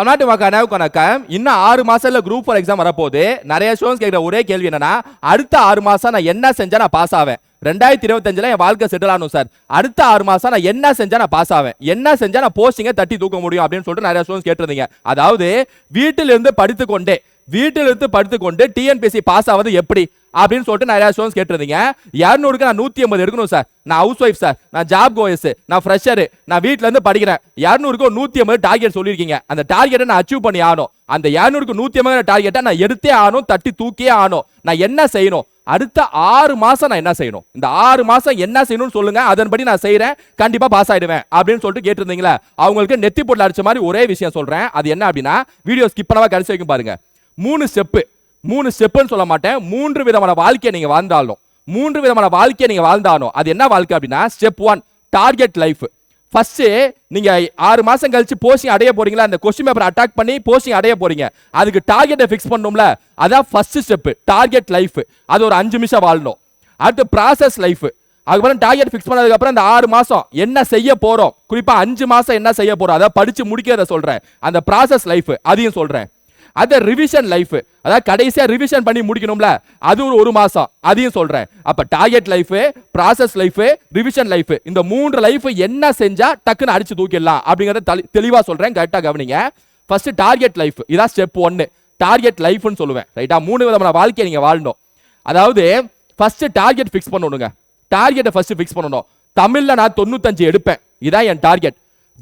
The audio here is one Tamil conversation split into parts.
தமிழ்நாட்டு மக்கள் அனைவருக்கும் வணக்கம். இன்னும் ஆறு மாசத்துல குரூப் ஃபார் எக்ஸாம் வரப்போகுது. நிறைய ஸ்டூடெண்ட்ஸ் கேட்குற ஒரே கேள்வி என்னன்னா அடுத்த ஆறு மாசம் நான் என்ன செஞ்சா நான் பாஸ் ஆவேன்? ரெண்டாயிரத்தி இருபத்தஞ்சுல என் வாழ்க்கை செட்டில் ஆகணும் சார் அடுத்த ஆறு மாசம் நான் என்ன செஞ்சா நான் பாஸ் ஆவேன்? என்ன செஞ்சா நான் போஸ்டிங்கை தட்டி தூக்க முடியும் அப்படின்னு சொல்லிட்டு நிறைய ஸ்டூடெண்ட்ஸ் கேட்டிருந்தீங்க. அதாவது வீட்டிலிருந்து படித்துக்கொண்டே வீட்டிலிருந்து படுத்துக்கொண்டு டிஎன்பிஎஸ்சி பாஸ் ஆவது எப்படி? அப்படின்னு சொல்லிட்டு நிறைய ஸ்டூடெண்ட்ஸ் கேட்டிருந்தீங்க. இரநூறுக்கு நான் நூத்தி ஐம்பது எடுக்கணும் சார் நான் ஹவுஸ் ஒய்ஃப் சார் நான் ஜாப் கோயஸ் நான் ஃப்ரெஷரு நான் வீட்ல இருந்து படிக்கிறேன். இரநூறுக்கு ஒரு நூத்தி ஐம்பது டார்கெட் சொல்லியிருக்கீங்க. அந்த டார்கெட்டை நான் அச்சீவ் பண்ணி ஆகணும். அந்த இரநூறுக்கு நூத்தி ஐம்பது டார்கெட்டை நான் எடுத்தே ஆகணும் தட்டி தூக்கியே ஆகணும். நான் என்ன செய்யணும்? அடுத்த ஆறு மாசம் நான் என்ன செய்யணும்? இந்த ஆறு மாசம் என்ன செய்யணும்னு சொல்லுங்க. அதன்படி நான் செய்யறேன் கண்டிப்பா பாஸ் ஆயிடுவேன். அப்படின்னு சொல்லிட்டு கேட்டிருந்தீங்களா. அவங்களுக்கு நெத்தி போட்டு அடிச்ச மாதிரி ஒரே விஷயம் சொல்றேன். அது என்ன அப்படின்னா வீடியோ ஸ்கிப் பண்ணவா கடைசி வரைக்கும் பாருங்க. மூணு ஸ்டெப்பு மூணு ஸ்டெப்புன்னு சொல்ல மாட்டேன். மூன்று விதமான வாழ்க்கையை நீங்கள் வாழ்ந்தாலும் மூன்று விதமான வாழ்க்கையை நீங்கள் வாழ்ந்தாலும் அது என்ன வாழ்க்கை அப்படின்னா step one target life first நீங்க ஆறு மாசம் கழிச்சு போஸ்டிங் அடைய போறீங்களா? அந்த கொஸ்டின் பேப்பர் அட்டாக் பண்ணி போஸ்டிங் அடைய போறீங்க. அதுக்கு டார்கெட்டை ஃபிக்ஸ் பண்ணோம்ல? அதான் ஃபர்ஸ்ட் ஸ்டெப் டார்கெட் லைஃப் அது ஒரு அஞ்சு நிமிஷம் வாழணும். அடுத்து ப்ராசஸ் லைஃப் அதுக்கப்புறம் டார்கெட் ஃபிக்ஸ் பண்ணதுக்கப்புறம் அந்த ஆறு மாசம் என்ன செய்ய போறோம்? குறிப்பா அஞ்சு மாசம் என்ன செய்ய போறோம்? அதை படிச்சு முடிக்கிறத சொல்றேன். அந்த ப்ராசஸ் லைஃப் அதையும் சொல்றேன். அது ரிவிஷன் லைஃப் அதாவது கடைசியா ரிவிஷன் பண்ணி முடிக்கணும்ல அது ஒரு ஒரு மாசம். அதையும் சொல்றேன். அப்ப target life process life revision life இந்த மூன்று லைஃப் என்ன செஞ்சா டக்குன்னு அடிச்சு தூக்கிடலாம் அப்படிங்கறத தெளி- தெளிவா சொல்றேன். கரெக்டா கவனிங்க. ஃபர்ஸ்ட் டார்கெட் லைஃப் இதான் ஸ்டெப் ஒன்னு டார்கெட் லைஃப்னு சொல்லுவேன். ரைட்டா மூணு விதமான வாழ்க்கையை நீங்க வாழணும். அதாவது ஃபர்ஸ்ட் டார்கெட் ஃபிக்ஸ் பண்ணணுங்க. டார்கெட்டை ஃபர்ஸ்ட் ஃபிக்ஸ் பண்ணணும். தமிழ்ல நான் தொண்ணூத்தஞ்சு எடுப்பேன். இதான் என் டார்கெட்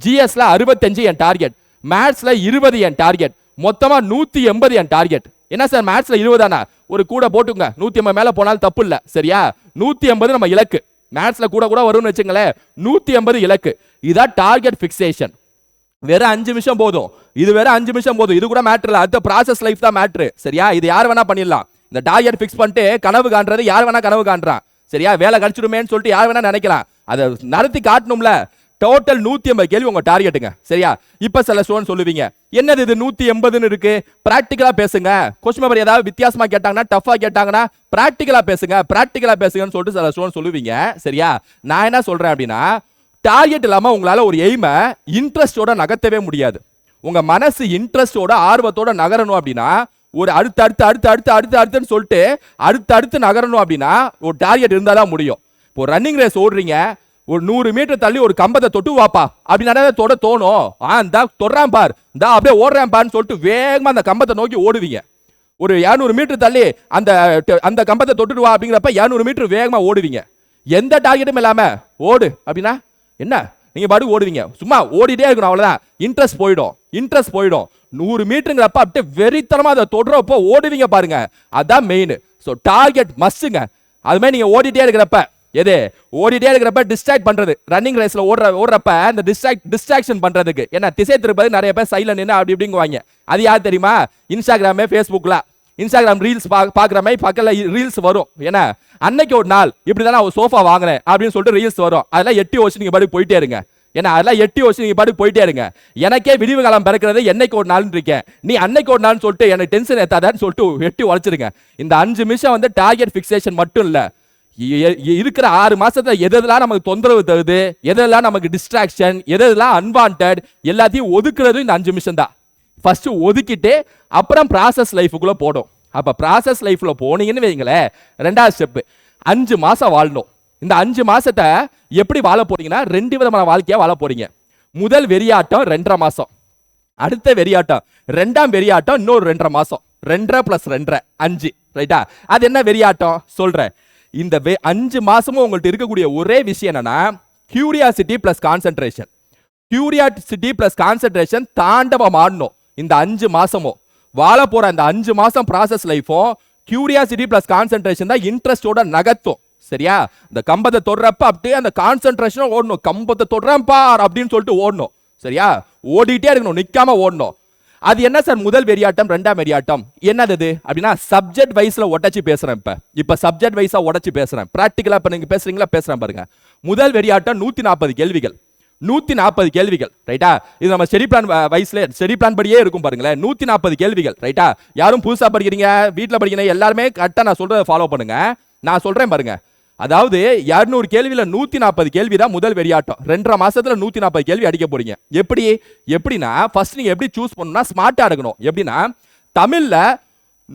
ஜிஎஸ்ல அறுபத்தஞ்சு என் டார்கெட் மேத்ஸ்ல இருபது என் டார்கெட் மொத்தமாக நூற்றி எண்பது என் டார்கெட். என்ன சார் மேத்ஸில் இருபதானா? ஒரு கூட போட்டுங்க நூற்றி எண்பது மேலே போனாலும் தப்பு இல்லை. சரியா? நூத்தி எண்பது நம்ம இலக்கு. மேத்ஸில் கூட கூட வரும்னு வச்சுங்களேன் நூற்றி எண்பது இலக்கு. இதான் டார்கெட் ஃபிக்ஸேஷன் வெறும் அஞ்சு நிமிஷம் போதும். இது வெறும் அஞ்சு நிமிஷம் போதும். இது கூட மேட்ரு இல்லை. அடுத்த ப்ராசஸ் லைஃப் தான் மேட்ரு சரியா? இது யார் வேணா பண்ணிடலாம். இந்த டார்கெட் ஃபிக்ஸ் பண்ணிட்டு கனவு காண்றது யார் வேணா கனவு காண்றான். சரியா? வேலை கிடைச்சிடுமேன்னு சொல்லிட்டு யார் வேணா நினைக்கலாம். அதை நடத்தி காட்டணும்ல. டோட்டல் நூத்தி ஐம்பது கேள்வி உங்க டார்கெட்டுங்க சரியா? இப்ப சில ஸ்டூடெண்ட் சொல்லுவீங்க. என்னது இது நூத்தி எண்பதுன்னு இருக்கு? ப்ராக்டிக்கலாக பேசுங்க. கொஸ்டின் பேப்பர் ஏதாவது வித்தியாசமா கேட்டாங்கன்னா டஃபா கேட்டாங்கன்னா ப்ராக்டிக்கலாக பேசுங்க. பிராக்டிக்கலா பேசுங்கன்னு சொல்லிட்டு சில ஸ்டூடெண்ட் சொல்லுவீங்க. சரியா? நான் என்ன சொல்றேன் அப்படின்னா டார்கெட் இல்லாம உங்களால ஒரு எய்மை இன்ட்ரெஸ்டோட நகர்த்தவே முடியாது. உங்க மனசு இன்ட்ரெஸ்டோட ஆர்வத்தோட நகரணும் அப்படின்னா ஒரு அடுத்து அடுத்து அடுத்து அடுத்து அடுத்து அடுத்துன்னு சொல்லிட்டு அடுத்து அடுத்து நகரணும் அப்படின்னா ஒரு டார்கெட் இருந்தால் தான் முடியும். இப்போ ரன்னிங் ரேஸ் ஓடுறீங்க. ஒரு நூறு மீட்டர் தள்ளி ஒரு கம்பத்தை தொட்டு வாப்பா. அப்படின்னா தொட தோணும். ஆ இந்தா தொடுறான் பார். இந்தா அப்படியே ஓடுறேன் பாருன்னு சொல்லிட்டு வேகமாக அந்த கம்பத்தை நோக்கி ஓடுவீங்க. ஒரு 200 மீட்டர் தள்ளி அந்த அந்த கம்பத்தை தொட்டுட்டு வா அப்படிங்கிறப்ப 200 மீட்டர் வேகமாக ஓடுவீங்க. எந்த டார்கெட்டும் இல்லாமல் ஓடு அப்படின்னா என்ன? நீங்கள் பாட்டு ஓடுவீங்க. சும்மா ஓடிட்டே இருக்கணும் அவ்வளோதான் இன்ட்ரெஸ்ட் போயிடும். இன்ட்ரெஸ்ட் போயிடும். நூறு மீட்டருங்கிறப்ப அப்படியே வெறித்தனமாக அதை தொடுறப்போ ஓடுவீங்க பாருங்க. அதான் மெயின் ஸோ டார்கெட் மஸ்ஸுங்க அது மாதிரி நீங்கள் ஓடிட்டே இருக்கிறப்ப எது? ஓடிட்டே இருக்கிறப்ப டிஸ்ட்ராக்ட் பண்றது. ரன்னிங் ரேஸ்ல ஓடுற ஓடுறப்ப அந்த டிஸ்ட்ராக்ட் டிஸ்ட்ராக்ஷன் பண்றதுக்கு. ஏன்னா திசை திருப்பது நிறைய பேர் சைட்ல என்ன அப்படி இப்படிங்குவாங்க. அது யார் தெரியுமா? இன்ஸ்டாகிராமு ஃபேஸ்புக்ல இன்ஸ்டாகிராம் ரீல்ஸ் பார்க்குற மாதிரி பக்கத்தில் ரீல்ஸ் வரும். ஏன்னா அன்னைக்கு ஒரு நாள் இப்படி தான் நான் சோஃபா வாங்கினேன் அப்படின்னு சொல்லிட்டு ரீல்ஸ் வரும். அதெல்லாம் எட்டி வச்சு நீங்கள் பாட்டுக்கு போயிட்டே இருங்க. ஏன்னா அதெல்லாம் எட்டி வச்சு நீங்கள் பாட்டுக்கு போயிட்டே இருங்க. எனக்கே விடிவு காலம் பிறக்கிறது என்னைக்கு ஒரு நாள்னு இருக்கேன். நீ அன்னைக்கு ஒரு நாள்னு சொல்லிட்டு எனக்கு டென்ஷன் ஏற்றாதான்னு சொல்லிட்டு எட்டி உழைச்சிருங்க. இந்த அஞ்சு நிமிஷம் வந்து டார்கெட் ஃபிக்ஸேஷன் மட்டும் இல்லை. இருக்கிற ஆறு மாசத்துல எதெல்லாம் நமக்கு தொந்தரவு தருது? எதெல்லாம் நமக்கு டிஸ்ட்ராக்ஷன் எதெல்லாம் அன்வான்ட் எல்லாத்தையும் ஒதுக்குறதும் இந்த அஞ்சு நிமிஷம் தான். ஃபர்ஸ்ட் ஒதுக்கிட்டு அப்புறம் ப்ராசஸ் லைஃபுக்குள்ள போடும் அப்ப ப்ராசஸ் லைஃப்ல போனீங்கன்னு வைங்களேன் ரெண்டாவது ஸ்டெப் அஞ்சு மாசம் வாழணும். இந்த அஞ்சு மாசத்தை எப்படி வாழ போறீங்கன்னா ரெண்டு விதமான வாழ்க்கையா வாழ போறீங்க. முதல் வெறியாட்டம் ரெண்டரை மாசம். அடுத்த வெறியாட்டம் ரெண்டாம் வெறியாட்டம் இன்னொரு ரெண்டரை மாசம். ரெண்டரை பிளஸ் ரெண்டரை அஞ்சு. ரைட்டா அது என்ன வெறியாட்டம்? சொல்றேன். இந்த வே அஞ்சு மாசமும் உங்கள்ட்ட இருக்கக்கூடிய ஒரே விஷயம் என்னன்னா curiosity plus concentration curiosity plus concentration தாண்டவம் ஆடணும் இந்த அஞ்சு மாசமும். வாழ போற அந்த அஞ்சு மாசம் ப்ராசஸ் லைஃபும் கியூரியாசிட்டி பிளஸ் கான்சென்ட்ரேஷன் தான் இன்ட்ரெஸ்டோட நகர்த்தும். சரியா? இந்த கம்பத்தை தொடுறப்ப அப்படியே அந்த கான்சென்ட்ரேஷனும் ஓடணும். கம்பத்தை தொடுறேன் பார் அப்படின்னு சொல்லிட்டு ஓடணும். சரியா? ஓடிட்டே இருக்கணும். நிக்காம ஓடணும். அது என்ன சார்? முதல் வெறியாட்டம் ரெண்டாம் வெறியாட்டம். என்னது அது அப்படின்னா சப்ஜெக்ட் வைஸ்ல உடச்சி பேசுறேன் இப்ப. இப்ப சப்ஜெக்ட் வைஸா உடச்சி பேசுறேன். பிராக்டிக்கலா இப்ப நீங்க பேசுறீங்களா? பேசுறேன் பாருங்க. முதல் வெறியாட்டம் நூத்தி நாற்பது கேள்விகள். நூத்தி நாற்பது கேள்விகள் ரைட்டா இது நம்ம ஸ்டடி பிளான் வயசுல ஸ்டடி பிளான் படியே இருக்கும் பாருங்களேன். நூத்தி நாற்பது கேள்விகள் ரைட்டா யாரும் புதுசா படிக்கிறீங்க வீட்டில் படிக்கிறீங்க எல்லாருமே கரெக்டா நான் சொல்றதை ஃபாலோ பண்ணுங்க. நான் சொல்றேன் பாருங்க. அதாவது இரநூறு கேள்வியில் நூற்றி நாற்பது கேள்வி தான் முதல் வெறியாட்டம். ரெண்டரை மாதத்தில் நூற்றி நாற்பது கேள்வி அடிக்க போறீங்க. எப்படி? எப்படின்னா ஃபர்ஸ்ட் நீங்கள் எப்படி சூஸ் பண்ணணும்னா ஸ்மார்ட்டாக எடுக்கணும். எப்படின்னா தமிழில்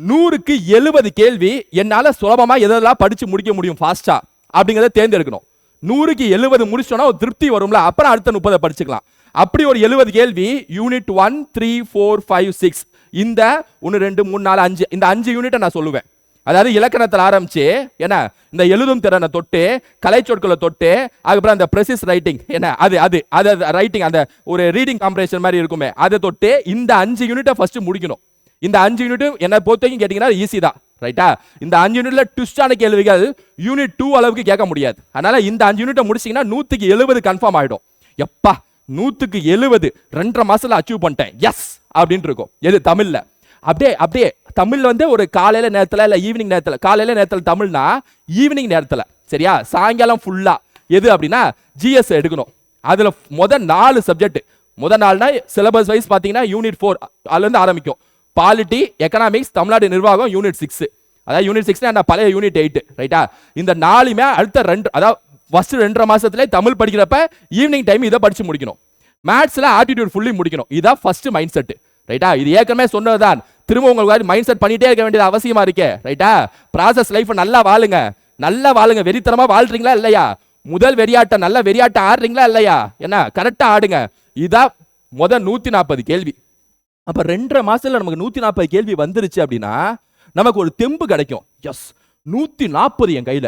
நூறுக்கு எழுபது கேள்வி என்னால் சுலபமாக எதெல்லாம் படித்து முடிக்க முடியும் ஃபாஸ்ட்டாக அப்படிங்கிறத தேர்ந்தெடுக்கணும். நூறுக்கு எழுபது முடிச்சோன்னா ஒரு திருப்தி வரும்ல அப்புறம் அடுத்த முப்பதை படிச்சுக்கலாம். அப்படி ஒரு எழுபது கேள்வி unit one three four five six இந்த ஒன்று ரெண்டு மூணு நாலு அஞ்சு. இந்த அஞ்சு யூனிட்டை நான் சொல்லுவேன். அதாவது இலக்கணத்தில் ஆரம்பிச்சு என்ன இந்த எழுதும் திறனை தொட்டு கலை சொற்களை தொட்டு அதுக்கப்புறம் அந்த ப்ரெசிஸ் ரைட்டிங் என்ன அது அது அது ரைட்டிங் அந்த ஒரு ரீடிங் காம்பரேஷன் மாதிரி இருக்குமே அதை தொட்டு இந்த அஞ்சு யூனிட்டை ஃபர்ஸ்ட் முடிக்கணும். இந்த அஞ்சு யூனிட்டும் என்ன பொறுத்த வரைக்கும் கேட்டிங்கன்னா ஈஸி தான் ரைட்டா இந்த அஞ்சு யூனிட்ல ட்விஸ்டான கேள்விகள் யூனிட் டூ அளவுக்கு கேட்க முடியாது. அதனால இந்த அஞ்சு யூனிட்டை முடிச்சிங்கன்னா நூற்றுக்கு எழுபது கன்ஃபார்ம் ஆகிடும் எப்பா நூற்றுக்கு எழுபது ரெண்டரை மாசத்துல அச்சீவ் பண்ணிட்டேன். எஸ் அப்படின்னு இருக்கும். எது தமிழில்? அப்படியே அப்படியே தமிழ் வந்து ஒரு காலையில் நேரத்தில் இல்லை ஈவினிங் நேரத்தில் காலையில் நேரத்தில் தமிழ்னா ஈவினிங் நேரத்தில் சரியா? சாயங்காலம் ஃபுல்லாக எது அப்படின்னா ஜிஎஸ் எடுக்கணும். அதில் முதல் நாலு சப்ஜெக்ட் முத நாள்னா சிலபஸ் வைஸ் பார்த்தீங்கன்னா யூனிட் ஃபோர் அதுலேருந்து ஆரம்பிக்கும். பாலிட்டி எக்கனாமிக்ஸ் தமிழ்நாடு நிர்வாகம் யூனிட் சிக்ஸ் அதாவது யூனிட் சிக்ஸ் அந்த பழைய யூனிட் எயிட் ரைட்டா இந்த நாலுமே அடுத்த ரெண்டு அதாவது ஃபஸ்ட்டு ரெண்டரை மாதத்துலேயே தமிழ் படிக்கிறப்ப ஈவினிங் டைம் இதை படித்து முடிக்கணும். மேத்ஸில் ஆட்டிடியூட் ஃபுல்லி முடிக்கணும். இதான் ஃபஸ்ட்டு மைண்ட் செட்டு ரைட்டா இது ஏற்கனவே சொன்னதுதான். திரும்ப உங்களுக்கு மைண்ட் செட் பண்ணிட்டே இருக்க வேண்டியது அவசியமா இருக்கே. ரைட்டா ப்ராசஸ் லைஃப் நல்லா வாழுங்க. நல்லா வாழுங்க. வெறித்தனமா வாழ்றீங்களா இல்லையா? முதல் வெறியாட்டம் நல்ல வெறியாட்டம் ஆடுறீங்களா இல்லையா? என்ன கரெக்டா ஆடுங்க. இதான் முதல் நூத்தி நாற்பது கேள்வி. அப்ப ரெண்டரை மாசத்துல நமக்கு நூத்தி நாற்பது கேள்வி வந்துருச்சு அப்படின்னா நமக்கு ஒரு தெம்பு கிடைக்கும். எஸ் நூத்தி நாற்பது என் கையில.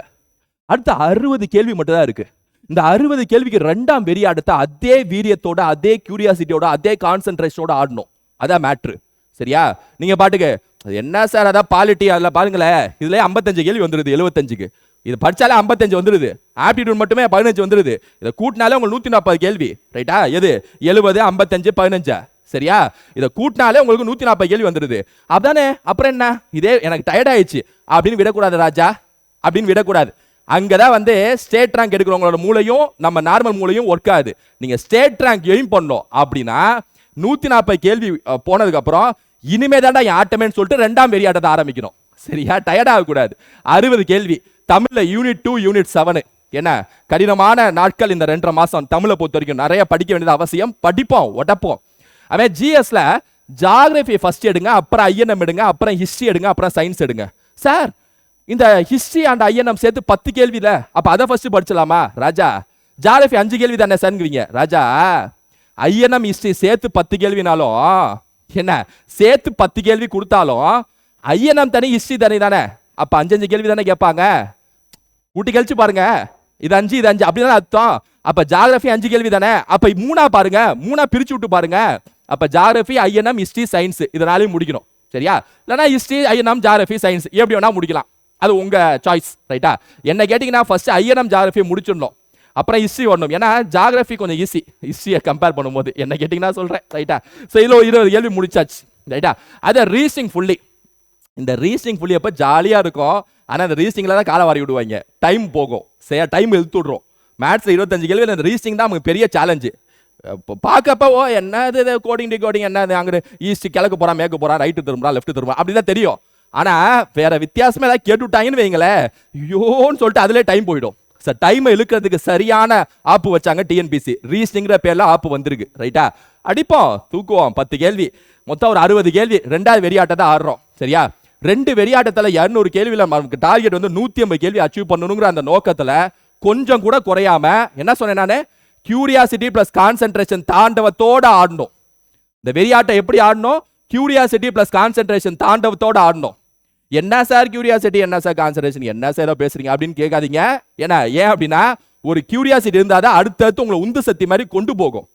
அடுத்த அறுபது கேள்வி மட்டும் தான் இருக்கு. இந்த அறுபது கேள்விக்கு ரெண்டாம் வெறியாட்டத்தை அதே வீரியத்தோட அதே கியூரியாசிட்டியோட அதே கான்சென்ட்ரேஷனோட ஆடணும். அதான் மேட்ரு சரியா? நீங்க பாட்டுக்கு அது என்ன சார் அதான் பாலிட்டி அதில் பாருங்களேன். இதுல ஐம்பத்தஞ்சு கேள்வி வந்துருது எழுபத்தஞ்சுக்கு இது படித்தாலே ஐம்பத்தஞ்சு வந்துருது. ஆப்டிடியூட் மட்டுமே பதினஞ்சு வந்துருது. இதை கூட்டினாலே உங்களுக்கு நூற்றி நாற்பது கேள்வி. ரைட்டா எது? எழுபது ஐம்பத்தஞ்சு பதினஞ்சா? சரியா? இதை கூட்டினாலே உங்களுக்கு நூற்றி நாற்பது கேள்வி வந்துருது. அப்படிதானே அப்புறம் என்ன? இதே எனக்கு டயர்ட் ஆயிடுச்சு. அப்படின்னு விடக்கூடாது ராஜா. அப்படின்னு விடக்கூடாது. அங்கே தான் வந்து ஸ்டேட் ரேங்க் எடுக்கிறவங்களோட மூளையும் நம்ம நார்மல் மூளையும் ஒர்க் ஆகுது. நீங்கள் ஸ்டேட் ரேங்க் எய்ம் பண்ணோம் அப்படின்னா நூற்றி நாற்பது கேள்வி போனதுக்கப்புறம் இனிமே தாண்டா என் ஆட்டமேன்னு சொல்லிட்டு ரெண்டாம் பெரிய ஆட்டத்தை ஆரம்பிக்கணும். சரியா? டயர்ட் ஆகக்கூடாது. அறுபது கேள்வி. தமிழில் யூனிட் டூ யூனிட் செவனு என்ன? கடினமான நாட்கள் இந்த ரெண்டரை மாதம் தமிழை பொறுத்த வரைக்கும். நிறைய படிக்க வேண்டியது அவசியம். படிப்போம் உடப்போம். அவன் ஜிஎஸ்ல ஜாகிரபி ஃபர்ஸ்ட் எடுங்க அப்புறம் ஐஎன்எம் எடுங்க அப்புறம் ஹிஸ்ட்ரி எடுங்க அப்புறம் சயின்ஸ் எடுங்க. சார் இந்த ஹிஸ்ட்ரி அண்ட் ஐஎன்எம் சேர்த்து பத்து கேள்வி இல்லை. அப்போ அதை ஃபர்ஸ்ட் படிச்சலாமா ராஜா ஜாகிரபி அஞ்சு கேள்வி தானே சார்ங்கிறீங்க ராஜா ஐஎன்எம் ஹிஸ்ட்ரி சேர்த்து பத்து கேள்வினாலும் என்ன? சேர்த்து பத்து கேள்வி கொடுத்தாலும் ஐயனம் தனி ஹிஸ்ட்ரி தனி தானே? அப்போ அஞ்சஞ்சு கேள்வி தானே கேட்பாங்க? கூட்டி கழிச்சு பாருங்க. இது அஞ்சு இது அஞ்சு. அப்படின்னு அர்த்தம்? அப்போ ஜாகிரபி அஞ்சு கேள்வி தானே? அப்போ மூணா பாருங்க. மூணா பிரிச்சு விட்டு பாருங்க. அப்போ ஜாகிரபி ஐஎன்எம் ஹிஸ்ட்ரி சயின்ஸ் இதனாலையும் முடிக்கணும். சரியா? இல்லைன்னா ஹிஸ்ட்ரி ஐஎன்எம் ஜாகிரபி சயின்ஸ் எப்படி வேணா முடிக்கலாம். அது உங்க சாய்ஸ் ரைட்டா என்ன கேட்டீங்கன்னா ஃபர்ஸ்ட் ஐஎன்எம் ஜாகிரபி முடிச்சிடணும். அப்புறம் ஹிஸ்ட்ரி வரணும். ஏன்னா ஜாகிரபி கொஞ்சம் ஈஸி ஹிஸ்ட்ரியை கம்பேர் பண்ணும்போது. என்ன கேட்டிங்கன்னா சொல்கிறேன் ரைட்டா ஸோ இதில் ஒரு இருபது கேள்வி முடிச்சாச்சு. ரைட்டா அதை ரீசிங் ஃபுல்லி இந்த ரீசனிங் ஃபுல்லி அப்போ ஜாலியாக இருக்கும். ஆனால் அந்த ரீசனிங்கில் தான் காலை வாரி விடுவாங்க. டைம் போகும். சரியா? டைம் இழுத்து விட்றோம். மேத்ஸில் இருபத்தஞ்சு கேள்வி அந்த ரீசனிங் தான் நமக்கு பெரிய சேலஞ்சு இப்போ பார்க்கப்ப ஓ என்னது இது கோடிங் டிகோடிங் என்னது அங்கே ஈஸ்ட் கிழக்கு போகிறான் மேற்கு போகிறான் ரைட்டு திரும்புறான் லெஃப்ட் திரும்புறான் அப்படி தான் தெரியும். ஆனால் வேற வித்தியாசமே ஏதாவது கேட்டு விட்டாங்கன்னு வைங்களேன். ஐயோன்னு சொல்லிட்டு அதிலே டைம் போயிடும். டைமை இழுக்கிறதுக்கு சரியான ஆப்பு வச்சாங்க டிஎன்பிசி ரீசனிங்கிற பேர்ல ஆப்பு வந்திருக்கு. ரைட்டா அடிப்போம். தூக்குவோம். பத்து கேள்வி. மொத்தம் ஒரு அறுபது கேள்வி. ரெண்டாவது வெறியாட்டத்தை ஆடுறோம். சரியா? ரெண்டு வெறியாட்டத்தில் இரநூறு கேள்வியில் நமக்கு டார்கெட் வந்து நூற்றி ஐம்பது கேள்வி அச்சீவ் பண்ணணுங்கிற அந்த நோக்கத்தில் கொஞ்சம் கூட குறையாம என்ன சொன்னேன் நான்? கியூரியாசிட்டி ப்ளஸ் கான்சென்ட்ரேஷன் தாண்டவத்தோடு ஆடணும். இந்த வெறியாட்டம் எப்படி ஆடணும்? கியூரியாசிட்டி ப்ளஸ் கான்சென்ட்ரேஷன் தாண்டவத்தோட ஆடணும். என்ன சார் கியூரியாசிட்டி என்ன சார் கான்சன்ட்ரேஷன் என்ன சார் பேசுறீங்க? அப்படின்னு கேட்காதீங்க. ஏன்னா ஏன் அப்படின்னா ஒரு கியூரியாசிட்டி இருந்தால் தான் அடுத்தடுத்து உங்களை உந்து சக்தி மாதிரி கொண்டு போகும்.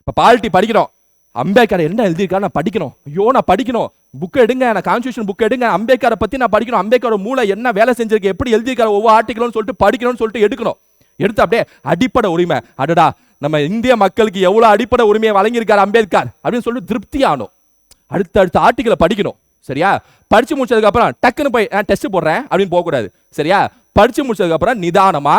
இப்போ பாலிட்டி படிக்கிறோம். அம்பேத்கர் என்ன எழுதியிருக்கா நான் படிக்கணும். ஐயோ நான் படிக்கணும். புக் எடுங்க. நான் கான்ஸ்டியூஷன் புக் எடுங்க. அம்பேத்கரை பற்றி நான் படிக்கணும். அம்பேத்கர் மூளை என்ன வேலை செஞ்சிருக்கு? எப்படி எழுதியிருக்காரு? ஒவ்வொரு ஆர்டிகளும் சொல்லிட்டு படிக்கணும்னு சொல்லிட்டு எடுக்கணும். எடுத்து அப்படியே அடிப்படை உரிமை. அடடா நம்ம இந்திய மக்களுக்கு எவ்வளோ அடிப்படை உரிமையை வழங்கியிருக்காரு அம்பேத்கர்? அப்படின்னு சொல்லிட்டு திருப்தி ஆகணும். அடுத்த அடுத்த ஆர்டிகளை படிக்கணும். சரியா? படிச்சு முடிச்சதுக்கு அப்புறம் டக்குன்னு போய் நான் டெஸ்ட் போடுறேன் அப்படின்னு போக கூடாது சரியா? படிச்சு முடிச்சதுக்கு அப்புறம் நிதானமா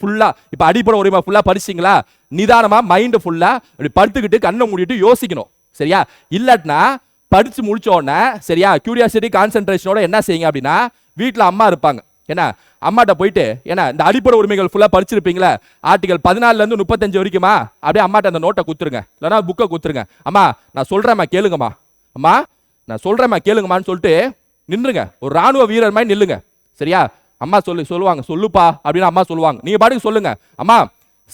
ஃபுல்லா இப்ப அடிப்படை உரிமை ஃபுல்லா படிச்சிங்களா நிதானமா மைண்ட் ஃபுல்லா அப்படி படுத்துக்கிட்டு கண்ணை மூடிட்டு யோசிக்கணும். சரியா? இல்லாட்டினா படிச்சு முடிச்ச உடனே சரியா? கியூரியாசிட்டி கான்சென்ட்ரேஷனோட என்ன செய்யுங்க அப்படின்னா வீட்டில் அம்மா இருப்பாங்க. ஏன்னா அம்மாட்ட போயிட்டு ஏன்னா இந்த அடிப்படை உரிமைகள் ஃபுல்லாக படிச்சிருப்பீங்களா ஆர்டிகல் பதினாலுலேருந்து முப்பத்தஞ்சு வரைக்குமா? அப்படியே அம்மாட்ட அந்த நோட்டை குத்துருங்க இல்லைனா புக்கை குத்துருங்க அம்மா நான் சொல்கிறேம்மா கேளுங்கம்மா. அம்மா நான் சொல்கிறேம்மா கேளுங்கம்மான்னு சொல்லிட்டு நின்றுங்க. ஒரு ராணுவ வீரர் மாதிரி நில்லுங்க. சரியா? அம்மா சொல்லு சொல்லுவாங்க. சொல்லுப்பா அப்படின்னு அம்மா சொல்லுவாங்க. நீங்கள் பாட்டுக்கு சொல்லுங்க. அம்மா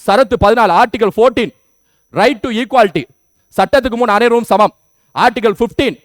சரத்து பதினாலு article fourteen right to equality சட்டத்துக்கு முன் அனைவரும் சமம். ஆர்டிகல் 15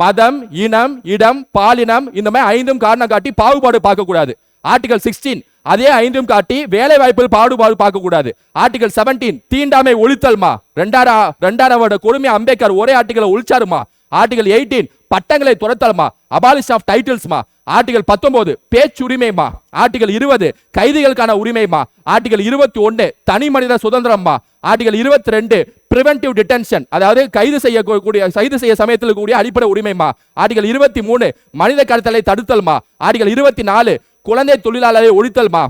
மதம் இனம் இடம் பாலினம் இந்த மாதிரி ஐந்தும் காரணம் காட்டி பாகுபாடு பார்க்கக்கூடாது. ஆர்டிகல் சிக்ஸ்டீன் அதே ஐந்தும் காட்டி வேலை வாய்ப்பில் பாடுபாடு பார்க்கக்கூடாது. ஆர்டிகல் 17 தீண்டாமை ஒழித்தல்மா. ரெண்டாயிரம் ரெண்டாயிரம் வருட கொடுமை அம்பேத்கர் ஒரே ஆர்டிகலை ஒழிச்சாருமா? ஆர்டிகல் 18 பட்டங்களை துரத்தலமா? அபாலிஷ் ஆஃப் டைட்டில்ஸ்மா? ஆர்டிகல் 19 பேச்சுரிமைமா? ஆர்டிகல் 20 கைதிகளுக்கான உரிமைமா? ஆர்டிகல் 21 தனி மனித சுதந்திரம்மா? ஆர்டிகல் 22 பிரிவென்டிவ் டிடென்ஷன் அதாவது கைது செய்யக்கூடிய கைது செய்ய சமயத்தில் கூடிய அடிப்படை உரிமைமா? ஆர்டிகல் 23 மனித கடத்தலை தடுத்தல்மா? ஆர்டிகல் 24 குழந்தை தொழிலாளரை ஒழித்தல்மா?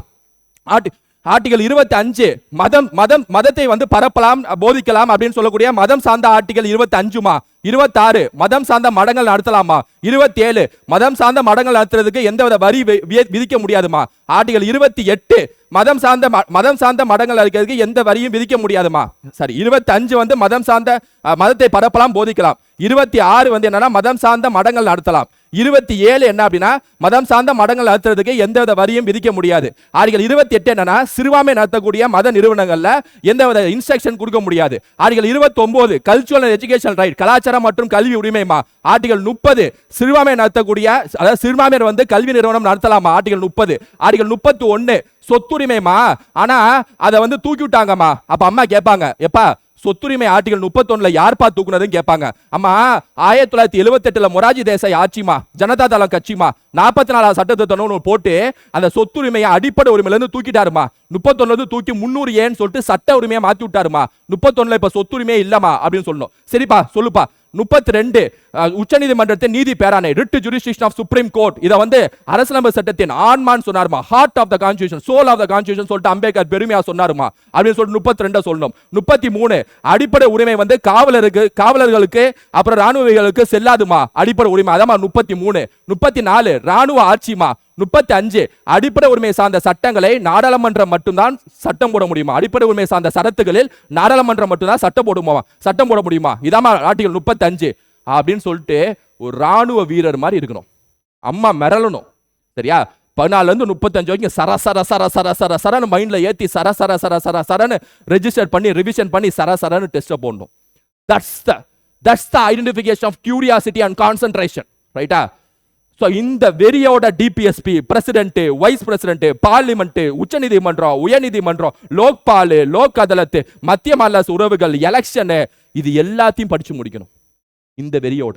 ஆர்டி ஆர்டிகல் இருபத்தி அஞ்சு மதம் மதம் மதத்தை வந்து பரப்பலாம் போதிக்கலாம் அப்படின்னு சொல்லக்கூடிய மதம் சார்ந்த ஆர்டிகல் இருபத்தி அஞ்சுமா இருபத்தாறு மதம் சார்ந்த மடங்கள் நடத்தலாமா? இருபத்தி ஏழு மதம் சார்ந்த மடங்கள் நடத்துறதுக்கு எந்தவித வரி வி- வி- விதிக்க முடியாதுமா? ஆர்டிகல் இருபத்தி எட்டு மதம் சார்ந்த ம- மதம் சார்ந்த மடங்கள் இருக்கிறதுக்கு எந்த வரியும் விதிக்க முடியாதுமா? சரி இருபத்தி அஞ்சு வந்து மதம் சார்ந்த மதத்தை பரப்பலாம் போதிக்கலாம். இருபத்தி ஆறு வந்து என்னன்னா மதம் சார்ந்த மடங்கள் நடத்தலாம். இருபத்தி ஏழு என்ன அப்படின்னா மதம் சார்ந்த மடங்கள் நடத்துறதுக்கு எந்தவித வரியும் விதிக்க முடியாது. ஆர்டிகல் இருபத்தி எட்டு என்னன்னா சிறுபான்மை நடத்தக்கூடிய மத நிறுவனங்கள்ல எந்தவித இன்ஸ்ட்ரக்ஷன் கொடுக்க முடியாது. ஆர்டிகல் இருபத்தி ஒன்பது கல்ச்சுரல் எஜுகேஷன் ரைட் கலாச்சாரம் மற்றும் கல்வி உரிமைமா ஆர்டிகல் முப்பது சிறுபான்மை நடத்தக்கூடிய அதாவது சிறுபான்மையர் வந்து கல்வி நிறுவனம் நடத்தலாமா? ஆர்டிகல் முப்பது. ஆர்டிகல் முப்பத்தி ஒன்னு சொத்துரிமைமா ஆனா அதை வந்து தூக்கி விட்டாங்கம்மா. அப்ப அம்மா கேட்பாங்க எப்பா சொத்துரிமை ஆர்டிகல் முப்பத்தொன்னுல யார்ப்பா தூக்குனதுன்னு கேட்பாங்க. அம்மா ஆயிரத்தி தொள்ளாயிரத்தி எழுபத்தெட்டுல மொராஜி தேசாய் ஆட்சிமா ஜனதா தளம் கட்சிமா நாற்பத்தி நாலாவது சட்டத்திட்டம்னு போட்டு அந்த சொத்துரிமையை அடிப்படை உரிமையில இருந்து தூக்கிட்டாருமா முப்பத்தொன்னுல இருந்து தூக்கி முன்னூறு ஏன்னு சொல்லிட்டு சட்ட உரிமையை மாத்தி விட்டாருமா முப்பத்தொன்னுல இப்ப சொத்துரிமையே இல்லமா அப்படின்னு சொல்லணும். சரிப்பா சொல்லுப்பா. முப்பத்தி ரெண்டு உச்சநீதிமன்றத்தின் நீதி பேராணை writ jurisdiction of supreme court இதை வந்து அரசியலமைப்பு சட்டத்தின் ஆன்மான் சொன்னாருமா. Heart of the constitution soul of the constitution சொல்லிட்டு அம்பேத்கர் பெருமையா சொன்னாருமா. அப்படின்னு சொல்லிட்டு முப்பத்தி ரெண்டை சொல்லணும். முப்பத்தி மூணு அடிப்படை உரிமை வந்து காவலருக்கு காவலர்களுக்கு அப்புறம் ராணுவர்களுக்கு செல்லாதுமா. அடிப்படை உரிமை. அதாம்மா முப்பத்தி மூணு முப்பத்தி நாலு ராணுவ ஆட்சிமா முப்பத்தி அஞ்சு. அடிப்படை உரிமை சார்ந்த சட்டங்களை நாடாளுமன்றம் மட்டும்தான் சட்டம் போட முடியுமா? அடிப்படை உரிமை சார்ந்த சரத்துகளில் நாடாளுமன்றம் மட்டும்தான் சட்டம் போடுமா? சட்டம் போட முடியுமா? இதாம்மா ஆர்டிகல் முப்பத்தஞ்சு அப்படின்னு சொல்லிட்டு ஒரு ராணுவ வீரர் மாதிரி இருக்கணும். அம்மா மிரளணும். சரியா? பதினாலுல இருந்து முப்பத்தஞ்சு வரைக்கும் சர சர சர சர சர சரன்னு மைண்ட்ல ஏத்தி சர சர சர சர சரன்னு ரெஜிஸ்டர் பண்ணி ரிவிஷன் பண்ணி சர சரன்னு டெஸ்ட்டை போடணும். That's the that's the identification of curiosity and concentration ரைட்டா ஸோ இந்த வெறியோட DPSP president vice president parliament உச்சநீதிமன்றம் உயர்நீதிமன்றம் லோக்பால் லோக் அதாலத் மத்திய மாநில உறவுகள் எலெக்ஷனு இது எல்லாத்தையும் படிச்சு முடிக்கணும். இந்த வெறியோட.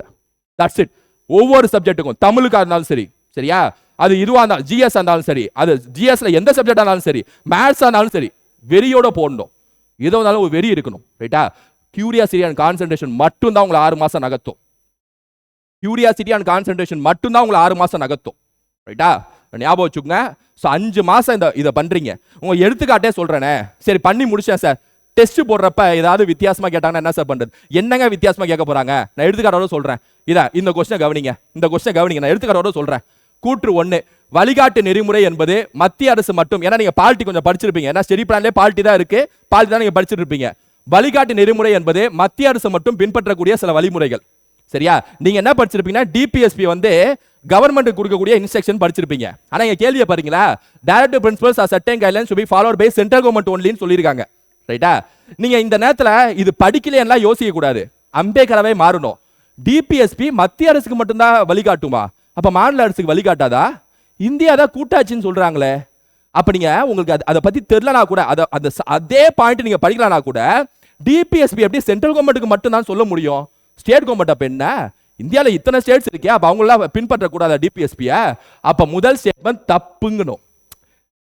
தட்ஸ் இட் ஒவ்வொரு சப்ஜெக்ட்டுக்கும் தமிழுக்கா இருந்தாலும் சரி சரியா? அது இதுவாக இருந்தாலும் ஜிஎஸ் இருந்தாலும் சரி அது ஜிஎஸ்ல எந்த சப்ஜெக்டாக இருந்தாலும் சரி மேத்ஸா இருந்தாலும் சரி வெறியோட போடணும். எதோ இருந்தாலும் ஒரு வெறி இருக்கணும் ரைட்டா கியூரியாசிட்டி அண்ட் கான்சென்ட்ரேஷன் மட்டும்தான் உங்களை ஆறு மாதம் நகர்த்தும். கியூரியாசிட்டி அண்ட் கான்சன்ட்ரேஷன் மட்டும்தான் உங்களை ஆறு மாதம் நகர்த்தும். ரைட்டா ஞாபகம் வச்சுக்கோங்க. ஸோ அஞ்சு மாசம் இந்த இதை பண்ணுறீங்க உங்கள் எடுத்துக்காட்டே சொல்கிறேனே சரி பண்ணி முடிச்சேன் சார். டெஸ்ட் போடுறப்ப ஏதாவது வித்தியாசமாக கேட்டாங்கன்னா என்ன சார் பண்ணுறது என்னங்க வித்தியாசமாக கேட்க போகிறாங்க நான் எடுத்துக்காட்டோட சொல்கிறேன் இதை இந்த கொஸ்டினை கவனிங்க. இந்த கொஸ்டினை கவனிங்க. நான் எடுத்துக்காட்டோட சொல்கிறேன் கூற்று ஒன்று வழிகாட்டு நெறிமுறை என்பது மத்திய அரசு மட்டும் ஏன்னா நீங்கள் பால்ட்டி கொஞ்சம் படிச்சிருப்பீங்க. ஏன்னா ஸ்டெடி பிளான்லேயே பால்ட்டி தான் இருக்குது பால்ட்டி தான் நீங்கள் படிச்சிட்டு இருப்பீங்க. வழிகாட்டு நெறிமுறை என்பது மத்திய அரசு மட்டும் பின்பற்றக்கூடிய சில வழிமுறைகள். சரியா? நீங்க என்ன படிச்சிருப்பீங்கன்னா டிபிஎஸ்பி வந்து கவர்மெண்ட் கொடுக்கக்கூடிய இன்ஸ்ட்ரக்ஷன் படிச்சிருப்பீங்க. ஆனா இங்க கேள்வியை பாருங்களா? Directive principles are setting guidelines to be followed by central government ஒன்லின்னு சொல்லியிருக்காங்க. ரைட்டா நீங்க இந்த நேரத்தில் இது படிக்கலையெல்லாம் யோசிக்க கூடாது. அம்பேத்கராவே மாறணும். டிபிஎஸ்பி மத்திய அரசுக்கு மட்டும்தான் வழிகாட்டுமா? அப்ப மாநில அரசுக்கு வழிகாட்டாதா? இந்தியா தான் கூட்டாட்சின்னு சொல்றாங்களே. அப்ப நீங்க உங்களுக்கு அது- அதை பத்தி தெரியலனா கூட அதை அந்த அதே பாயிண்ட் நீங்க படிக்கலனா கூட டிபிஎஸ்பி எப்படி சென்ட்ரல் கவர்மெண்ட்டுக்கு மட்டும் தான் சொல்ல முடியும்? ஸ்டேட் கவர்மெண்ட் அப்போ என்ன? இந்தியாவில் இத்தனை ஸ்டேட்ஸ் இருக்கே அப்போ அவங்களாம் பின்பற்றக்கூடாத டிபிஎஸ்பியை அப்போ முதல் ஸ்டேட்மெண்ட் தப்புங்கணும்.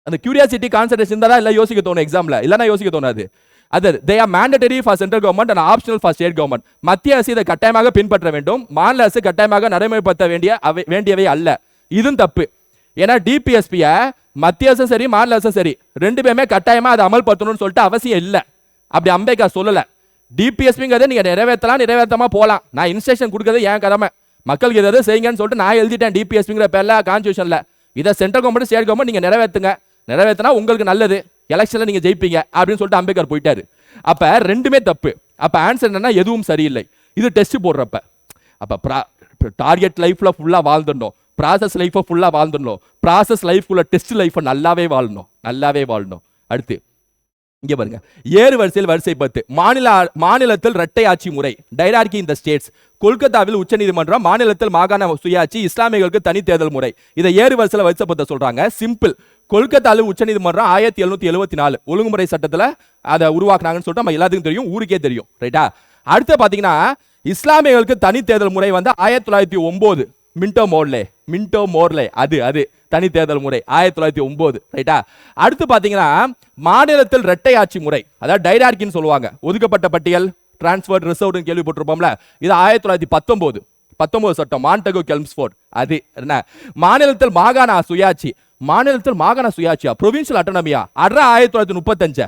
அந்த கியூரியாசிட்டி கான்சன்ட்ரேஷன் தான் இல்லை யோசிக்க தோணும் எக்ஸாமில் இல்லைனா யோசிக்க தோணாது. அது they are mandatory for central government and optional for state government மத்திய அரசு இதை கட்டாயமாக பின்பற்ற வேண்டும். மாநில அரசு கட்டாயமாக நடைமுறைப்படுத்த வேண்டிய அவை வேண்டியவை அல்ல. இதுவும் தப்பு. ஏன்னா டிபிஎஸ்பியை மத்திய அரசும் சரி மாநில அரசும் சரி ரெண்டு பேருமே கட்டாயமாக அதை அமல்படுத்தணும்னு சொல்லிட்டு அவசியம் இல்லை. அப்படி அம்பேத்கர் சொல்லலை. டிபிஎஸ்பிங்கிறது நீங்கள் நிறைவேற்றலாம் நிறைவேற்றமாக போகலாம். நான் இன்ஸ்ட்ரக்ஷன் கொடுக்கறது என் கடமை. மக்களுக்கு எதாவது செய்யுங்கன்னு சொல்லிட்டு நான் எழுதிட்டேன் டிபிஎஸ்பிங்கிற பேரில் கான்ஸ்டியூஷனில் இதை சென்ட்ரல் கவர்மெண்ட் ஸ்டேட் கவர்மெண்ட் நீங்கள் நிறைவேற்றுங்க. நிறைவேற்றினா உங்களுக்கு நல்லது. எலெக்ஷனில் நீங்கள் ஜெயிப்பீங்க அப்படின்னு சொல்லிட்டு அம்பேத்கர் போயிட்டாரு. அப்போ ரெண்டுமே தப்பு. அப்போ ஆன்சர் என்னன்னா எதுவும் சரியில்லை. இது டெஸ்ட் போடுறப்ப. அப்போ ப்ரா டார்கெட் லைஃப்பில் ஃபுல்லாக வாழ்ந்துடணும். ப்ராசஸ் லைஃப்பை ஃபுல்லாக வாழ்ந்துடணும். ப்ராசஸ் லைஃப்குள்ள டெஸ்ட் லைஃப்பை நல்லாவே வாழணும். நல்லாவே வாழணும். அடுத்து இங்க பாருங்க. ஏறு வரிசையில் வரிசை பத்து. மாநில மாநிலத்தில் இரட்டை ஆட்சி முறை டைரார்கி இந்த ஸ்டேட்ஸ் கொல்கத்தாவில் உச்சநீதிமன்றம் மாநிலத்தில் மாகாண சுயாட்சி இஸ்லாமியர்களுக்கு தனி தேர்தல் முறை. இதை ஏறு வரிசையில் வரிசை பத்த சொல்றாங்க. சிம்பிள் கொல்கத்தாவில் உச்சநீதிமன்றம் ஆயிரத்தி எழுநூத்தி எழுபத்தி நாலு. ஒழுங்குமுறை சட்டத்துல அதை உருவாக்குனாங்கன்னு சொல்லிட்டு நம்ம எல்லாத்துக்கும் தெரியும் ஊருக்கே தெரியும். ரைட்டா அடுத்து பாத்தீங்கன்னா இஸ்லாமியர்களுக்கு தனி தேர்தல் முறை வந்து ஆயிரத்தி தொள்ளாயிரத்தி ஒன்பது மின்டோ மோர்லே மின்டோ மோர்லே அது அது. தனி தேர்தல் முறை ஆயிரத்தி தொள்ளாயிரத்தி ஒன்பது ரைட்டா அடுத்து பார்த்தீங்கன்னா மாநிலத்தில் இரட்டை ஆட்சி முறை அதாவது டைரார்கின்னு சொல்லுவாங்க. ஒதுக்கப்பட்ட பட்டியல் டிரான்ஸ்பர் ரிசர்வ்னு கேள்விப்பட்டிருப்போம்ல இது ஆயிரத்தி தொள்ளாயிரத்தி பத்தொன்பது பத்தொன்பது சட்டம் மாண்டகோ கெல்ம்ஸ்போர்ட் அது என்ன? மாநிலத்தில் மாகாண சுயாட்சி மாநிலத்தில் மாகாண சுயாட்சியா? ப்ரொவின்சியல் அட்டனமியா அட்ரா ஆயிரத்தி தொள்ளாயிரத்தி முப்பத்தஞ்சு.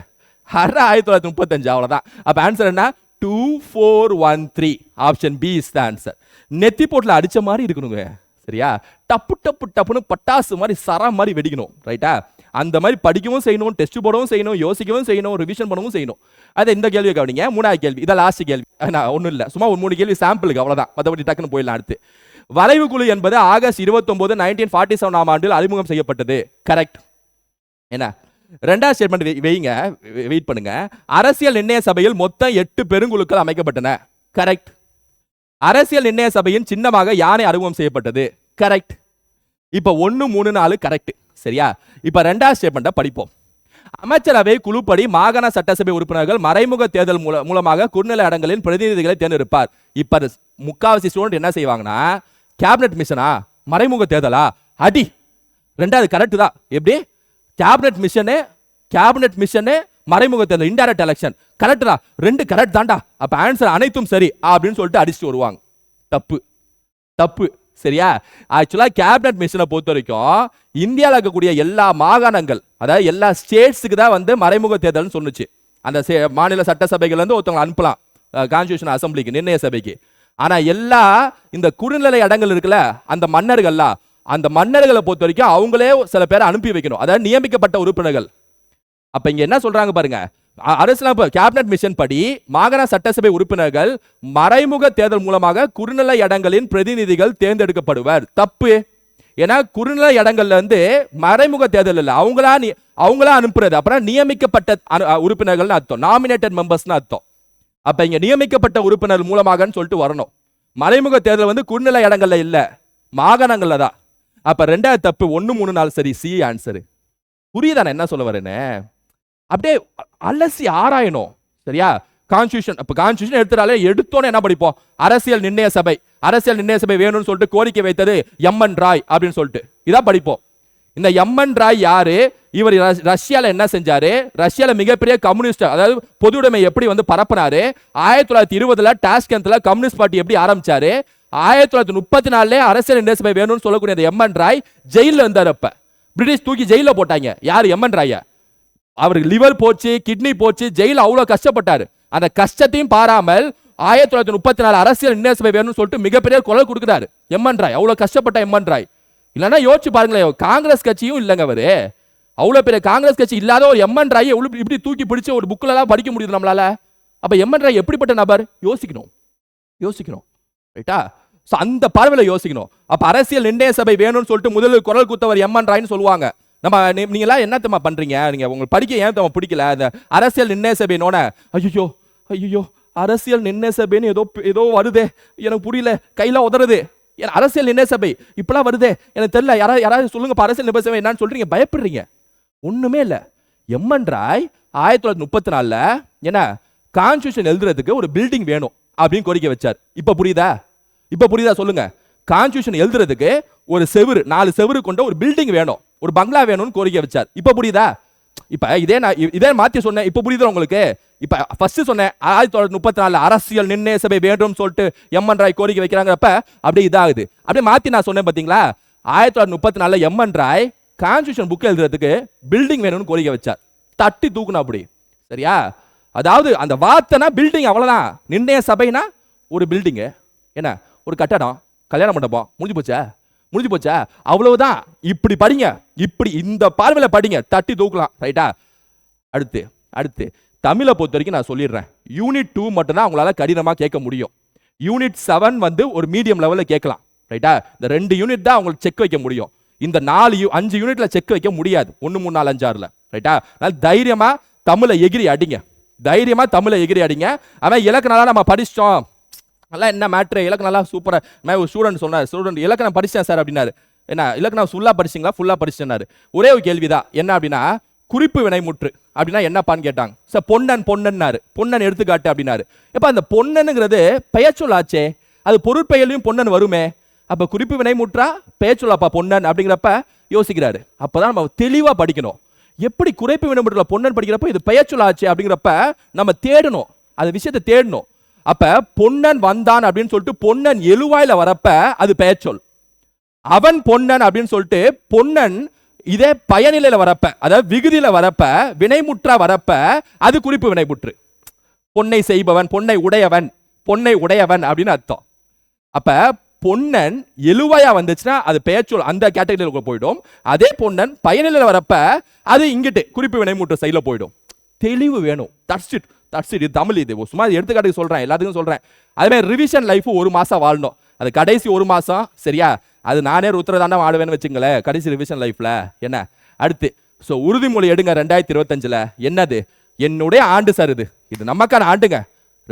அட்ரா ஆயிரத்தி தொள்ளாயிரத்தி முப்பத்தஞ்சு அவ்வளோதான் அப்போ ஆன்சர் என்ன? Two four one three option B is the answer நெத்தி போட்டில் அடித்த மாதிரி இருக்கணுங்க. சரியா டப்பு டப்பு டப்புன்னு பட்டாசு மாதிரி சர மாதிரி வெடிக்கணும் ரைட்டா அந்த மாதிரி படிக்கவும் செய்யணும் டெஸ்ட் போடவும் செய்யணும் யோசிக்கவும் செய்யணும் ரிவிஷன் பண்ணவும் செய்யணும். அது இந்த கேள்வி கவனிங்க. மூணாவது கேள்வி. இதான் லாஸ்ட் கேள்வி. நான் ஒன்றும் இல்லை. சும்மா ஒரு மூணு கேள்வி சாம்பிளுக்கு அவ்வளோதான் மற்றபடி டக்குன்னு போயிடலாம் அடுத்து. வளைவு குழு என்பது ஆகஸ்ட் இருபத்தொம்போது நைன்டீன் ஃபார்ட்டி செவனாம் ஆண்டில் அறிமுகம் செய்யப்பட்டது. கரெக்ட் என்ன? ரெண்டாவது ஸ்டேட்மெண்ட் வெயிங்க வெயிட் பண்ணுங்க. அரசியல் நிர்ணய சபையில் மொத்தம் எட்டு பெருங்குழுக்கள் அமைக்கப்பட்டன. கரெக்ட் அரசியல் நிர்ணய சபையின் சின்னமாக யானை அறிமுகம் செய்யப்பட்டது. கரெக்ட் இப்போ ஒன்று மூணு நாலு கரெக்ட் சரியா? இப்போ ரெண்டாவது ஸ்டேட்மெண்ட்டை படிப்போம். அமைச்சரவை குழுப்படி மாகாண சட்டசபை உறுப்பினர்கள் மறைமுக தேர்தல் மூல மூலமாக குறுநில இடங்களின் பிரதிநிதிகளை தேர்ந்தெடுப்பார். இப்போ முக்காவாசி ஸ்டூடெண்ட் என்ன செய்வாங்கன்னா கேபினட் மிஷனா மறைமுக தேர்தலா? அடி! ரெண்டாவது கரெக்ட் தான். எப்படி? கேபினட் மிஷனு கேபினட் மிஷனு மறைமுக தேர்தல் இன்டைரக்ட் எலெக்ஷன் கரெக்ட் தான். ரெண்டு கரெக்ட் தான்டா. அப்போ ஆன்சர் அனைத்தும் சரி அப்படின்னு சொல்லிட்டு அடிச்சுட்டு வருவாங்க. தப்பு. தப்பு. சரியா? ஆக்சுவலாக கேபினட் மிஷனை பொறுத்த வரைக்கும் இந்தியாவில் இருக்கக்கூடிய எல்லா மாகாணங்கள் அதாவது எல்லா ஸ்டேட்ஸுக்கு தான் வந்து மறைமுக தேர்தல்னு சொன்னுச்சு. அந்த மாநில சட்டசபைகள் வந்து ஒருத்தவங்க அனுப்பலாம். கான்ஸ்டியூஷன் அசம்பிளிக்கு நிர்ணய சபைக்கு. ஆனால் எல்லா இந்த குறுநிலை இடங்கள் இருக்குல்ல அந்த மன்னர்கள்லாம் அந்த மன்னர்களை பொறுத்த வரைக்கும் அவங்களே சில பேரை அனுப்பி வைக்கணும். அதாவது நியமிக்கப்பட்ட உறுப்பினர்கள். அப்போ இங்கே என்ன சொல்கிறாங்க பாருங்கள் அரசியலமைப்பு கேபினட் மிஷன் படி மாகாண சட்டசபை உறுப்பினர்கள் மறைமுக தேர்தல் மூலமாக குறுநிலை இடங்களின் பிரதிநிதிகள் தேர்ந்தெடுக்கப்படுவர். தப்பு. ஏன்னா குறுநிலை இடங்கள்ல இருந்து மறைமுக தேர்தல் இல்ல. அவங்களா அவங்களா அனுப்புறது. அப்புறம் நியமிக்கப்பட்ட அனு- உறுப்பினர்கள்னு அர்த்தம். நாமினேட்டட் மெம்பர்ஸ்னு அர்த்தம். அப்ப இங்க நியமிக்கப்பட்ட உறுப்பினர் மூலமாகன்னு சொல்லிட்டு வரணும். மறைமுக தேர்தல் வந்து குறுநிலை இடங்கள்ல இல்ல. மாகாணங்கள்ல தான். அப்ப ரெண்டாவது தப்பு ஒன்னு மூணு நாள் சரி சி ஆன்சரு புரியுதா நான் என்ன சொல்ல வரேன்னு? அப்படியே அலசி ஆராயணும். சரியா? கான்ஸ்டியூஷன் இப்போ கான்ஸ்டியூஷன் எடுத்துட்டாலே எடுத்தோன்னே என்ன படிப்போம்? அரசியல் நிர்ணய சபை. அரசியல் நிர்ணய சபை வேணும்னு சொல்லிட்டு கோரிக்கை வைத்தது எம்என் ராய் அப்படின்னு சொல்லிட்டு. இதான் படிப்போம். இந்த எம்என் ராய் யாரு? இவர் ரஷ்யாவில் என்ன செஞ்சாரு? ரஷ்யாவில் மிகப்பெரிய கம்யூனிஸ்ட் அதாவது பொதுவுடைமை எப்படி வந்து பரப்புனாரு? ஆயிரத்தி தொள்ளாயிரத்தி இருபதுல டாஸ்கென்த்ல கம்யூனிஸ்ட் பார்ட்டி எப்படி ஆரம்பிச்சாரு? ஆயிரத்தி தொள்ளாயிரத்தி முப்பத்தி நாலுல அரசியல் நிர்ணய சபை வேணும்னு சொல்லக்கூடிய எம்என் ராய் ஜெயிலில் இருந்தார் அப்ப. பிரிட்டிஷ் தூக்கி ஜெயிலில் போட்டாங்க. யார்? M N. அவருக்கு லிவர் போச்சு கிட்னி போச்சு ஜெயில அவ்வளோ கஷ்டப்பட்டாரு. அந்த கஷ்டத்தையும் பாராமல் ஆயிரத்தி தொள்ளாயிரத்தி முப்பத்தி நாலு அரசியல் நிர்ணய சபை வேணும்னு சொல்லிட்டு மிகப்பெரிய குரல் கொடுக்குறாரு. எம்என் ராய் அவ்வளோ கஷ்டப்பட்ட எம்என் ராய் இல்லைன்னா யோசிச்சு பாருங்களேன் காங்கிரஸ் கட்சியும் இல்லைங்க அவரு. அவ்வளோ பெரிய காங்கிரஸ் கட்சி இல்லாத ஒரு எம்என் ராய் எவ்வளோ இப்படி தூக்கி பிடிச்சி ஒரு புக்கிலலாம் படிக்க முடியுது நம்மளால. அப்போ எம்என் ராய் எப்படிப்பட்ட நபர்? யோசிக்கணும். யோசிக்கணும். ரைட்டா ஸோ அந்த பார்வையில் யோசிக்கணும். அப்போ அரசியல் நிர்ணய சபை வேணும்னு சொல்லிட்டு முதலில் குரல் குத்தவர் எம்என் ராய்னு சொல்லுவாங்க. நம்ம நீ- நீங்களாம் என்ன நீங்கள் உங்களுக்கு படிக்க ஏன் தெரியுமா பிடிக்கல? அந்த அரசியல் நிர்ணய சபையினோட ஐயோ ஐயோ அரசியல் நிர்ணய சபைன்னு ஏதோ ஏதோ வருதே. எனக்கு புரியல. கையில் உதறது. ஏன் அரசியல் நிர்ணய சபை இப்பெல்லாம் வருதே. எனக்கு தெரியல. யாராவது யாராவது சொல்லுங்க. அரசியல் நிர்ணய சபை என்னன்னு சொல்றீங்க. பயப்படுறீங்க. ஒன்றுமே இல்லை. எம்என் ராய் ஆயிரத்தி தொள்ளாயிரத்தி முப்பத்தி நாலில் என்ன கான்ஸ்டியூஷன் எழுதுறதுக்கு ஒரு பில்டிங் வேணும் அப்படின்னு கோரிக்கை வச்சார். இப்போ புரியுதா? இப்போ புரியுதா சொல்லுங்க. கான்ஸ்டியூஷன் எழுதுறதுக்கு ஒரு செவுரு நாலு செவுரு கொண்ட ஒரு பில்டிங் வேணும். ஒரு பங்களா வேணும்னு கோரிக்கை வச்சார். இப்போ புரியுதா? இப்போ இதே நான் இதே மாற்றி சொன்னேன். இப்போ புரியுதா உங்களுக்கு? இப்போ ஃபர்ஸ்ட் சொன்னேன் ஆயிரத்தி தொள்ளாயிரத்தி முப்பத்தி நாலு அரசியல் நிர்ணய சபை வேண்டும்னு சொல்லிட்டு எம்என் ராய் கோரிக்கை வைக்கிறாங்கிறப்ப அப்படியே இதாகுது. அப்படியே மாற்றி நான் சொன்னேன் பார்த்தீங்களா ஆயிரத்தி தொள்ளாயிரத்தி முப்பத்தி நாலுல எம்என் ராய் கான்ஸ்டியூஷன் புக் எழுதுறதுக்கு பில்டிங் வேணும்னு கோரிக்கை வச்சார். தட்டி தூக்கணும் அப்படி. சரியா? அதாவது அந்த வார்த்தைனா பில்டிங் அவ்வளோதான் நிர்ணய சபைனா ஒரு பில்டிங்கு என்ன? ஒரு கட்டடம். கல்யாண மண்டபம் முடிஞ்சு போச்சா? முடிஞ்சு போச்சா? அவ்வளவுதான். இப்படி படிங்க. இப்படி இந்த பார்வையில் படிங்க. தட்டி தூக்கலாம். ரைட்டா அடுத்து அடுத்து. தமிழை பொறுத்த வரைக்கும் நான் சொல்லிடுறேன். யூனிட் டூ மட்டும்தான் அவங்களால கடினமாக கேட்க முடியும். யூனிட் செவன் வந்து ஒரு மீடியம் லெவலில் கேட்கலாம். ரைட்டா இந்த ரெண்டு யூனிட் தான் அவங்களுக்கு செக் வைக்க முடியும். இந்த நாலு யூ- அஞ்சு யூனிட்ல செக் வைக்க முடியாது. ஒன்று மூணு நாலு அஞ்சாறுல ரைட்டா அதனால தைரியமா தமிழை எகிரி அடிங்க. தைரியமா தமிழை எகிரி அடிங்க. அவன் இலக்கணம் நம்ம படிச்சிட்டோம். நல்லா என்ன மேட்ரு இலக்கணம் நல்லா சூப்பராக மே ஒரு ஸ்டூடெண்ட் சொன்னார். ஸ்டூடெண்ட் இலக்கணம் படிச்சேன் சார் அப்படின்னாரு. என்ன இலக்கணம் ஃபுல்லாக படிச்சிங்களா? ஃபுல்லாக படிச்சேன்னாரு. ஒரே ஒரு கேள்விதான். என்ன அப்படின்னா குறிப்பு வினைமுற்று அப்படின்னா என்னப்பான்னு கேட்டாங்க. சார் பொன்னன் பொன்னன்னாரு. பொன்னன் எடுத்துக்காட்டு அப்படின்னாரு. எப்ப அந்த பொன்னனுங்கிறது பெயர்ச்சொல் ஆச்சே. அது பொருட்பெயர்லையும் பொன்னன் வருமே. அப்போ குறிப்பு வினைமுற்றா பெயர்ச்சொல்லாப்பா பொன்னன் அப்படிங்கிறப்ப யோசிக்கிறாரு. அப்பதான் நம்ம தெளிவாக படிக்கணும். எப்படி குறைப்பு வினைமுற்றில் பொன்னன் படிக்கிறப்ப இது பெயர்ச்சொல் ஆச்சு அப்படிங்கிறப்ப நம்ம தேடணும். அந்த விஷயத்தை தேடணும். அப்ப பொன்னன் வந்தான் அப்படின்னு சொல்லிட்டு பொன்னன் எழுவாயில வரப்ப அது பெயர்ச்சொல் அவன் பொன்னன் அப்படின்னு சொல்லிட்டு பொன்னன் இதே பயனிலையில வரப்ப அதாவது விகுதியில வரப்ப வினைமுற்றா வரப்ப அது குறிப்பு வினைமுற்று பொன்னை செய்பவன் பொன்னை உடையவன் பொன்னை உடையவன் அப்படின்னு அர்த்தம். அப்ப பொன்னன் எழுவாயா வந்துச்சுன்னா அது பெயர்ச்சொல் அந்த கேட்டகரியில் போயிடும். அதே பொன்னன் பயனிலையில வரப்ப அது இங்கிட்டு குறிப்பு வினைமுற்று சைடில் போயிடும். தெளிவு வேணும். தட்ஸ் இட் தட்ஸ் இது தமிழ் இது. சும்மா எடுத்துக்காட்டுக்கு சொல்கிறேன் எல்லாத்துக்கும் சொல்கிறேன் அதுமாதிரி ரிவிஷன் லைஃப் ஒரு மாதம் வாழணும். அது கடைசி ஒரு மாதம் சரியா? அது நானே ருத்ரதாண்டா வாழவேன்னு வச்சுங்களேன் கடைசி ரிவிஷன் லைஃப்பில் என்ன? அடுத்து ஸோ உறுதிமொழி எடுங்க ரெண்டாயிரத்தி இருபத்தஞ்சில். என்னது? என்னுடைய ஆண்டு சார் இது. இது நமக்கான ஆண்டுங்க.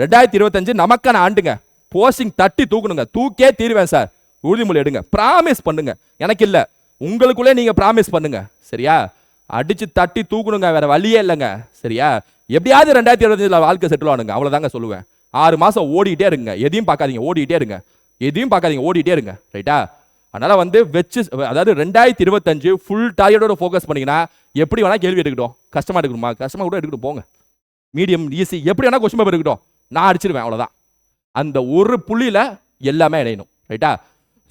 ரெண்டாயிரத்தி இருபத்தஞ்சு நமக்கான ஆண்டுங்க. போஸ்டிங் தட்டி தூக்கணுங்க. தூக்கே தீருவேன் சார் உறுதிமொழி எடுங்க. ப்ராமிஸ் பண்ணுங்க. எனக்கு இல்லை. உங்களுக்குள்ளே நீங்கள் ப்ராமிஸ் பண்ணுங்க. சரியா? அடித்து தட்டி தூக்கணுங்க. வேற வழியே இல்லைங்க. சரியா? எப்படியாவது ரெண்டாயிரத்தி இருபத்தஞ்சில் வாழ்க்கை செட்டில் ஆனுங்க. அவ்வளவுதாங்க சொல்லுவேன். ஆறு மாதம் ஓடிட்டே இருங்க. எதையும் பார்க்காதீங்க. ஓடிட்டே இருங்க. எதையும் பார்க்காதீங்க. ஓடிட்டே இருங்க. ரைட்டா அதனால் வந்து வச்சு அதாவது ரெண்டாயிரத்தி இருபத்தஞ்சு ஃபுல் டார்கெட்டோட ஃபோக்கஸ் பண்ணிங்கன்னா எப்படி வேணால் கேள்வி எடுக்கட்டும் கஷ்டமாக எடுக்கணுமா? கஷ்டமாக கூட எடுக்கட்டும் போங்க. மீடியம் ஈஸி எப்படி வேணால் கொஸ்டின் பேப்பர் இருக்கட்டும் நான் அடிச்சிருவேன் அவ்வளோதான் அந்த ஒரு புள்ளியில எல்லாமே இணையணும். ரைட்டா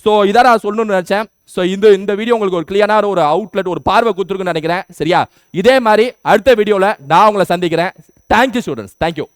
ஸோ இதான் நான் சொல்லணும்னு நினைச்சேன். ஸோ இந்த இந்த வீடியோ உங்களுக்கு ஒரு கிளியரான ஒரு அவுட்லெட் ஒரு பார்வை கொடுத்துருக்குன்னு நினைக்கிறேன். சரியா? இதே மாதிரி அடுத்த வீடியோவில் நான் உங்களை சந்திக்கிறேன். Thank you students thank you